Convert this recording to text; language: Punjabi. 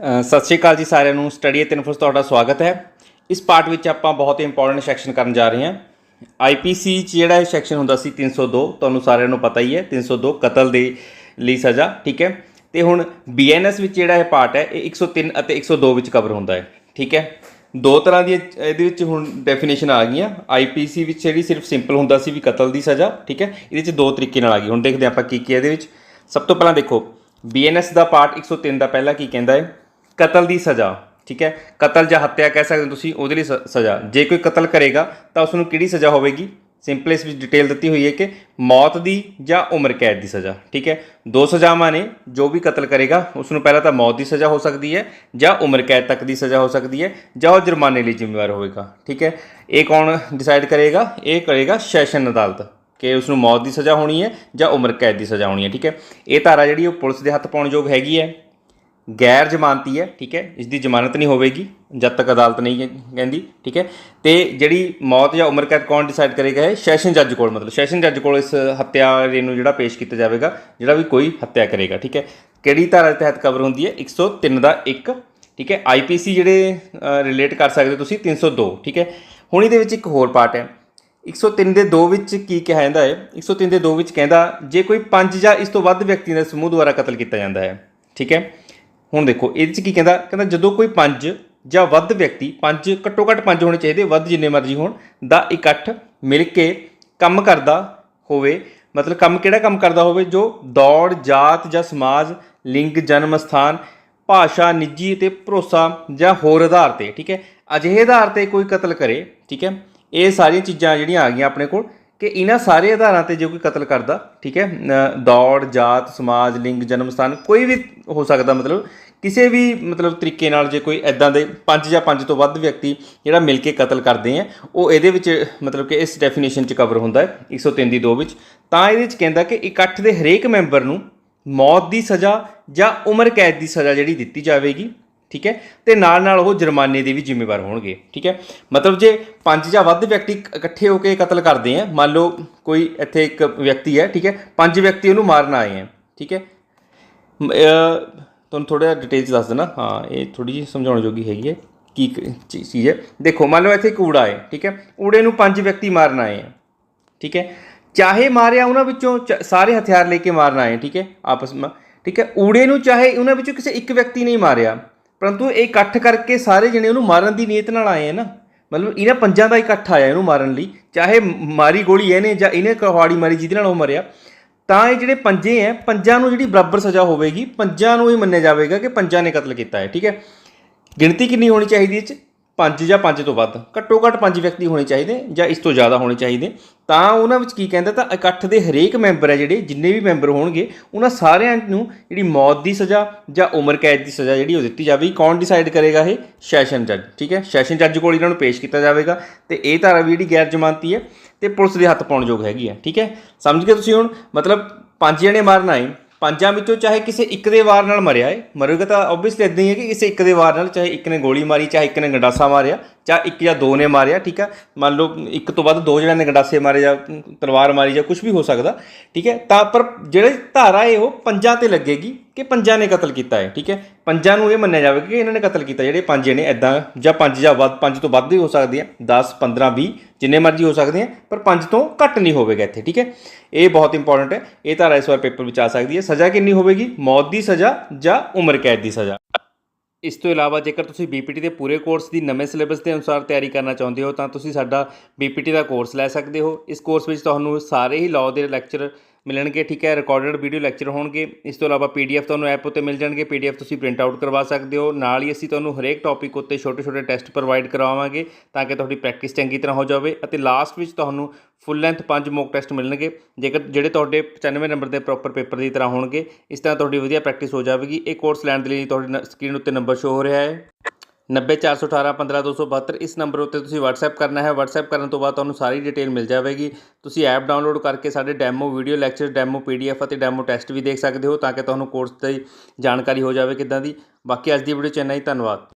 ਸਤਿ ਸ਼੍ਰੀ ਅਕਾਲ ਜੀ ਸਾਰਿਆਂ ਨੂੰ। ਸਟੱਡੀ ਐਟ ਇਨਫੋਸ ਤੁਹਾਡਾ ਸਵਾਗਤ ਹੈ। ਇਸ ਪਾਰਟ ਵਿੱਚ ਆਪਾਂ ਬਹੁਤ ਹੀ ਇੰਪੋਰਟੈਂਟ ਸੈਕਸ਼ਨ ਕਰਨ ਜਾ ਰਹੇ ਹਾਂ। ਆਈਪੀਸੀ ਚ ਜਿਹੜਾ ਇਹ ਸੈਕਸ਼ਨ ਹੁੰਦਾ ਸੀ 302 ਤੁਹਾਨੂੰ ਸਾਰਿਆਂ ਨੂੰ ਪਤਾ ਹੀ ਹੈ। 302 ਕਤਲ ਦੇ ਲਈ ਸਜ਼ਾ, ਠੀਕ ਹੈ? ਤੇ ਹੁਣ ਬੀਐਨਐਸ ਵਿੱਚ ਜਿਹੜਾ ਇਹ ਪਾਰਟ ਹੈ, ਇਹ 103 ਅਤੇ 102 ਵਿੱਚ ਕਵਰ ਹੁੰਦਾ ਹੈ, ਠੀਕ ਹੈ? ਦੋ ਤਰ੍ਹਾਂ ਦੀ ਇਹਦੇ ਵਿੱਚ ਹੁਣ ਡੈਫੀਨੇਸ਼ਨ ਆ ਗਈਆਂ। ਆਈਪੀਸੀ ਵਿੱਚ ਜਿਹੜੀ ਸਿਰਫ ਸਿੰਪਲ ਹੁੰਦਾ ਸੀ ਵੀ ਕਤਲ ਦੀ ਸਜ਼ਾ, ਠੀਕ ਹੈ? ਇਹਦੇ ਵਿੱਚ ਦੋ ਤਰੀਕੇ ਨਾਲ ਆ ਗਈ। ਹੁਣ ਦੇਖਦੇ ਹਾਂ ਆਪਾਂ ਕੀ ਕੀ ਇਹਦੇ ਵਿੱਚ। ਸਭ ਤੋਂ ਪਹਿਲਾਂ ਦੇਖੋ ਬੀਐਨਐਸ ਦਾ ਪਾਰਟ 103 ਦਾ ਪਹਿਲਾ ਕੀ ਕਹਿੰਦਾ ਹੈ? ਕਤਲ ਦੀ ਸਜ਼ਾ, ਠੀਕ ਹੈ? ਕਤਲ ਜਾਂ ਹੱਤਿਆ ਕਹਿ ਸਕਦੇ ਹੋ ਤੁਸੀਂ, ਉਹਦੇ ਲਈ ਸ- ਸਜ਼ਾ। ਜੇ ਕੋਈ ਕਤਲ ਕਰੇਗਾ, ਤਾਂ ਉਸ ਨੂੰ ਕਿਹੜੀ ਸਜ਼ਾ ਹੋਵੇਗੀ? ਸਿੰਪਲ ਇਸ ਵਿੱਚ ਡਿਟੇਲ ਦਿੱਤੀ ਹੋਈ ਹੈ ਕਿ ਮੌਤ ਦੀ ਜਾਂ ਉਮਰ ਕੈਦ ਦੀ ਸਜ਼ਾ, ਠੀਕ ਹੈ? ਦੋ ਸਜ਼ਾਵਾਂ ਨੇ, ਜੋ ਵੀ ਕਤਲ ਕਰੇਗਾ ਉਸ ਨੂੰ ਪਹਿਲਾਂ ਤਾਂ ਮੌਤ ਦੀ ਸਜ਼ਾ ਹੋ ਸਕਦੀ ਹੈ, ਜਾਂ ਉਮਰ ਕੈਦ ਤੱਕ ਦੀ ਸਜ਼ਾ ਹੋ ਸਕਦੀ ਹੈ, ਜਾਂ ਉਹ ਜੁਰਮਾਨੇ ਲਈ ਜ਼ਿੰਮੇਵਾਰ ਹੋਵੇਗਾ, ਠੀਕ ਹੈ? ਇਹ ਕੌਣ ਡਿਸਾਈਡ ਕਰੇਗਾ? ਇਹ ਕਰੇਗਾ ਸੈਸ਼ਨ ਅਦਾਲਤ ਕਿ ਉਸ ਨੂੰ ਮੌਤ ਦੀ ਸਜ਼ਾ ਹੋਣੀ ਹੈ ਜਾਂ ਉਮਰ ਕੈਦ ਦੀ ਸਜ਼ਾ ਹੋਣੀ ਹੈ, ਠੀਕ ਹੈ? ਇਹ ਧਾਰਾ ਜਿਹੜੀ ਉਹ ਪੁਲਿਸ ਦੇ ਹੱਥ ਪਾਉਣ ਯੋਗ ਹੈਗੀ ਹੈ। ਗੈਰ ਜ਼ਮਾਨਤੀ ਹੈ, ਠੀਕ ਹੈ? ਇਸ ਦੀ ਜ਼ਮਾਨਤ ਨਹੀਂ ਹੋਵੇਗੀ, ਜਦ ਤੱਕ ਅਦਾਲਤ ਨਹੀਂ ਕਹਿੰਦੀ, ਠੀਕ ਹੈ? ਤੇ ਜਿਹੜੀ ਮੌਤ ਜਾਂ ਉਮਰ ਕੈਦ ਕੌਣ ਡਿਸਾਈਡ ਕਰੇਗਾ ਹੈ ਸੈਸ਼ਨ ਜੱਜ ਕੋਲ, ਮਤਲਬ ਸੈਸ਼ਨ ਜੱਜ ਕੋਲ ਇਸ ਹੱਤਿਆਰੇ ਨੂੰ ਜਿਹੜਾ ਪੇਸ਼ ਕੀਤਾ ਜਾਵੇਗਾ, ਜਿਹੜਾ ਵੀ ਕੋਈ ਹੱਤਿਆ ਕਰੇਗਾ, ਠੀਕ ਹੈ? ਕਿਹੜੀ ਧਾਰਾ ਦੇ ਤਹਿਤ ਕਵਰ ਹੁੰਦੀ ਹੈ? 103 ਦਾ 1 ਠੀਕ ਹੈ? ਆਈਪੀਸੀ ਜਿਹੜੇ ਰਿਲੇਟ ਕਰ ਸਕਦੇ ਹੋ ਤੁਸੀਂ 302 ਠੀਕ ਹੈ? ਹੁਣ ਇਹਦੇ ਵਿੱਚ ਇੱਕ ਹੋਰ ਪਾਰਟ ਹੈ। 103 ਦੇ 2 ਵਿੱਚ ਕੀ ਕਿਹਾ ਜਾਂਦਾ ਹੈ? 103 ਦੇ 2 ਵਿੱਚ ਕਹਿੰਦਾ, ਜੇ ਕੋਈ ਪੰਜ ਜਾਂ ਇਸ ਤੋਂ ਵੱਧ ਵਿਅਕਤੀਆਂ ਦੇ ਸਮੂਹ ਦੁਆਰਾ ਕਤਲ ਕੀਤਾ ਜਾਂਦਾ ਹੈ, ਠੀਕ ਹੈ? ਹੁਣ ਦੇਖੋ, ਇਹਦੇ ਚ ਕੀ ਕਹਿੰਦਾ? ਕਹਿੰਦਾ ਜਦੋਂ ਕੋਈ ਪੰਜ ਜਾਂ ਵੱਧ ਵਿਅਕਤੀ, ਪੰਜ ਘੱਟੋ ਘੱਟ ਪੰਜ ਹੋਣੇ ਚਾਹੀਦੇ, ਵੱਧ ਜਿੰਨੇ ਮਰਜ਼ੀ ਹੋਣ, ਦਾ ਇਕੱਠ ਮਿਲ ਕੇ ਕੰਮ ਕਰਦਾ ਹੋਵੇ, ਮਤਲਬ ਕੰਮ ਕਿਹੜਾ ਕੰਮ ਕਰਦਾ ਹੋਵੇ? ਜੋ ਦੌੜ, ਜਾਤ ਜਾਂ ਸਮਾਜ, ਲਿੰਗ, ਜਨਮ ਸਥਾਨ, ਭਾਸ਼ਾ, ਨਿੱਜੀ ਤੇ ਭਰੋਸਾ ਜਾਂ ਹੋਰ ਆਧਾਰ ਤੇ, ਠੀਕ ਹੈ? ਅਜਿਹੇ ਆਧਾਰ ਤੇ ਕੋਈ ਕਤਲ ਕਰੇ, ਠੀਕ ਹੈ? ਇਹ ਸਾਰੀਆਂ ਚੀਜ਼ਾਂ ਜਿਹੜੀਆਂ ਆ ਗਈਆਂ ਆਪਣੇ ਕੋਲ ਕਿ ਇਹਨਾਂ ਸਾਰੇ ਆਧਾਰਾਂ ਤੇ ਜੇ ਕੋਈ ਕਤਲ ਕਰਦਾ, ਠੀਕ ਹੈ ਦੌੜ, ਜਾਤ, ਸਮਾਜ, ਲਿੰਗ, ਜਨਮ ਸਥਾਨ, ਕੋਈ ਵੀ ਹੋ ਸਕਦਾ, ਮਤਲਬ ਕਿਸੇ ਵੀ, ਮਤਲਬ ਤਰੀਕੇ ਨਾਲ ਜੇ ਕੋਈ ਐਦਾਂ ਦੇ ਪੰਜ ਜਾਂ ਪੰਜ ਤੋਂ ਵੱਧ ਵਿਅਕਤੀ ਜਿਹੜਾ ਮਿਲ ਕੇ ਕਤਲ ਕਰਦੇ ਆ, ਉਹ ਇਹਦੇ ਵਿੱਚ, ਮਤਲਬ ਕਿ ਇਸ ਡੈਫੀਨੇਸ਼ਨ 'ਚ ਕਵਰ ਹੁੰਦਾ ਹੈ 103 ਦੀ 2 ਵਿੱਚ। ਤਾਂ ਇਹਦੇ 'ਚ ਕਹਿੰਦਾ ਕਿ ਇਕੱਠ ਦੇ ਹਰੇਕ ਮੈਂਬਰ ਨੂੰ ਮੌਤ ਦੀ ਸਜ਼ਾ ਜਾਂ ਉਮਰ ਕੈਦ ਦੀ ਸਜ਼ਾ ਜਿਹੜੀ ਦਿੱਤੀ ਜਾਵੇਗੀ। ਠੀਕ ਹੈ? ਤੇ ਨਾਲ ਨਾਲ ਉਹ ਜੁਰਮਾਨੇ ਦੇ ਵੀ ਜ਼ਿੰਮੇਵਾਰ ਹੋਣਗੇ, ਠੀਕ ਹੈ? ਮਤਲਬ ਜੇ ਪੰਜ ਜਾਂ ਵੱਧ ਵਿਅਕਤੀ ਇਕੱਠੇ ਹੋ ਕੇ ਕਤਲ ਕਰਦੇ ਆ, ਮੰਨ ਲਓ ਕੋਈ ਇੱਥੇ ਇੱਕ ਵਿਅਕਤੀ ਹੈ, ਠੀਕ ਹੈ? ਪੰਜ ਵਿਅਕਤੀ ਉਹਨੂੰ ਮਾਰਨ ਆਏ ਆ, ਠੀਕ ਹੈ? ਮ- ਅਹ, ਤੁਹਾਨੂੰ ਥੋੜਾ ਡਿਟੇਲ ਚ ਦੱਸ ਦੇਣਾ। ਹਾਂ, ਇਹ ਥੋੜੀ ਜਿਹੀ ਸਮਝਾਉਣ ਜੋਗੀ ਹੈਗੀ ਹੈ ਕੀ ਚੀ- ਚੀਜ਼ ਹੈ। ਦੇਖੋ, ਮੰਨ ਲਓ ਇੱਥੇ ਇੱਕ ਊੜਾ ਹੈ, ਠੀਕ ਹੈ? ਊੜੇ ਨੂੰ ਪੰਜ ਵਿਅਕਤੀ ਮਾਰਨ ਆਏ ਆ, ਠੀਕ ਹੈ? ਚਾਹੇ ਮਾਰਿਆ ਉਹਨਾਂ ਵਿੱਚੋਂ ਚ- ਸਾਰੇ ਹਥਿਆਰ ਲੈ ਕੇ ਮਾਰਨ ਆਏ ਠੀਕ ਹੈ? ਆਪਸ ਵਿੱਚ ਠੀਕ ਹੈ? ਊੜੇ ਨੂੰ ਚਾਹੇ ਉਹਨਾਂ ਵਿੱਚੋਂ ਕਿਸੇ ਇੱਕ ਵਿਅਕਤੀ ਨਹੀਂ ਮਾਰਿਆ। ਪਰੰਤੂ ਇਹ ਇਕੱਠ ਕਰਕੇ ਸਾਰੇ ਜਣੇ ਉਹਨੂੰ ਮਾਰਨ ਦੀ ਨੀਅਤ ਨਾਲ ਆਏ ਆ ਨਾ। ਮਤਲਬ ਇਹਨਾਂ ਪੰਜਾਂ ਦਾ ਇਕੱਠ ਆਇਆ ਇਹਨੂੰ ਮਾਰਨ ਲਈ। ਚਾਹੇ ਮਾਰੀ ਗੋਲੀ ਇਹਨੇ ਜਾਂ ਇਹਨੇ ਕਹਾੜੀ ਮਾਰੀ ਜਿਹਦੇ ਨਾਲ ਉਹ ਮਰਿਆ। ਤਾਂ ਇਹ ਜਿਹੜੇ ਪੰਜੇ ਹੈ ਪੰਜਾਂ ਨੂੰ ਜਿਹੜੀ ਬਰਾਬਰ ਸਜ਼ਾ ਹੋਵੇਗੀ, ਪੰਜਾਂ ਨੂੰ ਹੀ ਮੰਨਿਆ ਜਾਵੇਗਾ ਕਿ ਪੰਜਾਂ ਨੇ ਕਤਲ ਕੀਤਾ ਹੈ, ਠੀਕ ਹੈ? ਗਿਣਤੀ ਕਿੰਨੀ ਹੋਣੀ ਚਾਹੀਦੀ ਇਹ ਚ? ਪੰਜ ਜਾਂ ਪੰਜ ਤੋਂ ਵੱਧ, ਘੱਟੋ ਘੱਟ ਪੰਜ ਵਿਅਕਤੀ ਹੋਣੇ ਚਾਹੀਦੇ ਜਾਂ ਇਸ ਤੋਂ ਜ਼ਿਆਦਾ ਹੋਣੇ ਚਾਹੀਦੇ। ਤਾਂ ਉਹਨਾਂ ਵਿੱਚ ਕੀ ਕਹਿੰਦਾ, ਤਾਂ ਇਕੱਠ ਦੇ ਹਰੇਕ ਮੈਂਬਰ ਹੈ ਜਿਹੜੇ, ਜਿੰਨੇ ਵੀ ਮੈਂਬਰ ਹੋਣਗੇ, ਉਹਨਾਂ ਸਾਰਿਆਂ ਨੂੰ ਜਿਹੜੀ ਮੌਤ ਦੀ ਸਜ਼ਾ ਜਾਂ ਉਮਰ ਕੈਦ ਦੀ ਸਜ਼ਾ ਜਿਹੜੀ ਉਹ ਦਿੱਤੀ ਜਾਵੇਗੀ। ਕੌਣ ਡਿਸਾਈਡ ਕਰੇਗਾ ਇਹ? ਸੈਸ਼ਨ ਜੱਜ, ਠੀਕ ਹੈ? ਸੈਸ਼ਨ ਜੱਜ ਕੋਲ ਇਹਨਾਂ ਨੂੰ ਪੇਸ਼ ਕੀਤਾ ਜਾਵੇਗਾ। ਤੇ ਇਹ ਧਾਰਾ ਵੀ ਜਿਹੜੀ ਗੈਰ ਜ਼ਮਾਨਤੀ ਹੈ, ਤੇ ਪੁਲਿਸ ਦੇ ਹੱਥ ਪਾਉਣ ਯੋਗ ਹੈਗੀ ਹੈ, ਠੀਕ ਹੈ? ਸਮਝ ਗਏ ਤੁਸੀਂ ਹੁਣ? ਮਤਲਬ ਪੰਜ ਜਣੇ ਮਾਰਨ ਆਏ। ਪੰਜਾਂ ਵਿੱਚੋਂ ਚਾਹੇ ਕਿਸੇ ਇੱਕ ਦੇ ਵਾਰ ਨਾਲ ਮਰਿਆ ਏ, ਮਰੇਗਾ ਤਾਂ ਆਬਵੀਅਸਲੀ ਇਦਾਂ ਹੀ ਹੈ ਕਿ ਕਿਸੇ ਇੱਕ ਦੇ ਵਾਰ ਨਾਲ ਚਾਹੇ ਇੱਕ ਨੇ ਗੋਲੀ ਮਾਰੀ, ਚਾਹੇ ਇੱਕ ਨੇ ਗੰਡਾਸਾ ਮਾਰਿਆ, ਚਾਹੇ ਇੱਕ ਜਾਂ ਦੋ ਨੇ ਮਾਰਿਆ, ਠੀਕ ਹੈ? ਮੰਨ ਲਓ ਇੱਕ ਤੋਂ ਵੱਧ ਦੋ ਜਣਿਆਂ ਨੇ ਗੰਡਾਸੇ ਮਾਰੇ ਜਾਂ ਤਲਵਾਰ ਮਾਰੀ ਜਾਂ ਕੁਝ ਵੀ ਹੋ ਸਕਦਾ, ਠੀਕ ਹੈ? ਤਾਂ ਪਰ ਜਿਹੜੇ ਧਾਰਾ ਹੈ ਉਹ ਪੰਜਾਂ ਤੇ ਲੱਗੇਗੀ ਕਿ ਪੰਜਾਂ ਨੇ ਕਤਲ ਕੀਤਾ ਹੈ ਠੀਕ ਹੈ? ਪੰਜਾਂ ਨੂੰ ਇਹ ਮੰਨਿਆ ਜਾਵੇਗਾ ਕਿ ਇਹਨਾਂ ਨੇ ਕਤਲ ਕੀਤਾ, ਜਿਹੜੇ ਪੰਜ ਨੇ ਐਦਾਂ ਜਾਂ ਪੰਜ ਜਾਂ ਵੱਧ, ਪੰਜ ਤੋਂ ਵੱਧ ਵੀ ਹੋ ਸਕਦੀ ਆ 10 15 20 ਜਿੰਨੇ ਮਰਜ਼ੀ ਹੋ ਸਕਦੇ ਆ, ਪਰ ਪੰਜ ਤੋਂ ਘੱਟ ਨਹੀਂ ਹੋਵੇਗਾ ਇੱਥੇ, ਠੀਕ ਹੈ? ਇਹ ਬਹੁਤ ਇੰਪੋਰਟੈਂਟ ਹੈ, ਇਹ ਧਾਰਾ ਇਸ ਵਾਰ ਪੇਪਰ ਵਿੱਚ ਆ ਸਕਦੀ ਹੈ। ਸਜ਼ਾ ਕਿੰਨੀ ਹੋਵੇਗੀ? ਮੌਤ ਦੀ ਸਜ਼ਾ ਜਾਂ ਉਮਰ ਕੈਦ ਦੀ ਸਜ਼ਾ? ਇਸ ਤੋਂ ਇਲਾਵਾ ਜੇਕਰ ਤੁਸੀਂ ਬੀਪੀਟੀ ਦੇ ਪੂਰੇ ਕੋਰਸ ਦੀ ਨਵੇਂ ਸਿਲੇਬਸ ਦੇ ਅਨੁਸਾਰ ਤਿਆਰੀ ਕਰਨਾ ਚਾਹੁੰਦੇ ਹੋ, ਤਾਂ ਤੁਸੀਂ ਸਾਡਾ ਬੀਪੀਟੀ ਦਾ ਕੋਰਸ ਲੈ ਸਕਦੇ ਹੋ। ਇਸ ਕੋਰਸ ਵਿੱਚ ਤੁਹਾਨੂੰ ਸਾਰੇ ਹੀ ਲਾਅ ਦੇ ਲੈਕਚਰ ਮਿਲਣਗੇ, ਠੀਕ ਹੈ ਰਿਕਾਰਡਡ ਵੀਡੀਓ ਲੈਕਚਰ ਹੋਣਗੇ। ਇਸ ਤੋਂ ਇਲਾਵਾ ਪੀਡੀਐਫ ਤੁਹਾਨੂੰ ਐਪ ਉੱਤੇ ਮਿਲ ਜਾਣਗੇ। ਪੀਡੀਐਫ ਤੁਸੀਂ ਪ੍ਰਿੰਟ ਆਊਟ ਕਰਵਾ ਸਕਦੇ ਹੋ। ਨਾਲ ਹੀ ਅਸੀਂ ਤੁਹਾਨੂੰ ਹਰੇਕ ਟੌਪਿਕ ਉੱਤੇ ਛੋਟੇ-ਛੋਟੇ ਟੈਸਟ ਪ੍ਰੋਵਾਈਡ ਕਰਾਵਾਂਗੇ ਤਾਂ ਕਿ ਤੁਹਾਡੀ ਪ੍ਰੈਕਟਿਸ ਚੰਗੀ ਤਰ੍ਹਾਂ ਹੋ ਜਾਵੇ ਅਤੇ ਲਾਸਟ ਵਿੱਚ ਤੁਹਾਨੂੰ ਫੁੱਲ ਲੈਂਥ ਪੰਜ ਮੌਕ ਟੈਸਟ ਮਿਲਣਗੇ, ਜੇਕਰ ਜਿਹੜੇ ਤੁਹਾਡੇ 95 ਨੰਬਰ ਦੇ ਪ੍ਰੋਪਰ ਪੇਪਰ ਦੀ ਤਰ੍ਹਾਂ ਹੋਣਗੇ, ਇਸ ਤਰ੍ਹਾਂ ਤੁਹਾਡੀ ਵਧੀਆ ਪ੍ਰੈਕਟਿਸ ਹੋ ਜਾਵੇਗੀ। ਇਹ ਕੋਰਸ ਲੈਣ ਦੇ ਲਈ ਤੁਹਾਡੀ ਸਕਰੀਨ ਉੱਤੇ ਨੰਬਰ ਸ਼ੋ ਹੋ ਰਿਹਾ ਹੈ। 90418 ਇਸ ਨੰਬਰ ਉੱਤੇ ਤੁਸੀਂ WhatsApp ਕਰਨਾ ਹੈ। WhatsApp ਕਰਨ ਤੋਂ ਬਾਅਦ ਤੁਹਾਨੂੰ ਸਾਰੀ ਡਿਟੇਲ ਮਿਲ ਜਾਵੇਗੀ। ਤੁਸੀਂ ਐਪ ਡਾਊਨਲੋਡ ਕਰਕੇ ਸਾਡੇ demo video lecture demo PDF ਅਤੇ ਡੈਮੋ ਟੈਸਟ ਵੀ ਦੇਖ ਸਕਦੇ ਹੋ ਤਾਂ ਕਿ ਤੁਹਾਨੂੰ ਕੋਰਸ ਦੀ ਜਾਣਕਾਰੀ ਹੋ ਜਾਵੇ ਕਿੱਦਾਂ ਦੀ। ਬਾਕੀ ਅੱਜ ਦੀ ਵੀਡੀਓ ਚ ਇੰਨਾ ਹੀ। ਧੰਨਵਾਦ।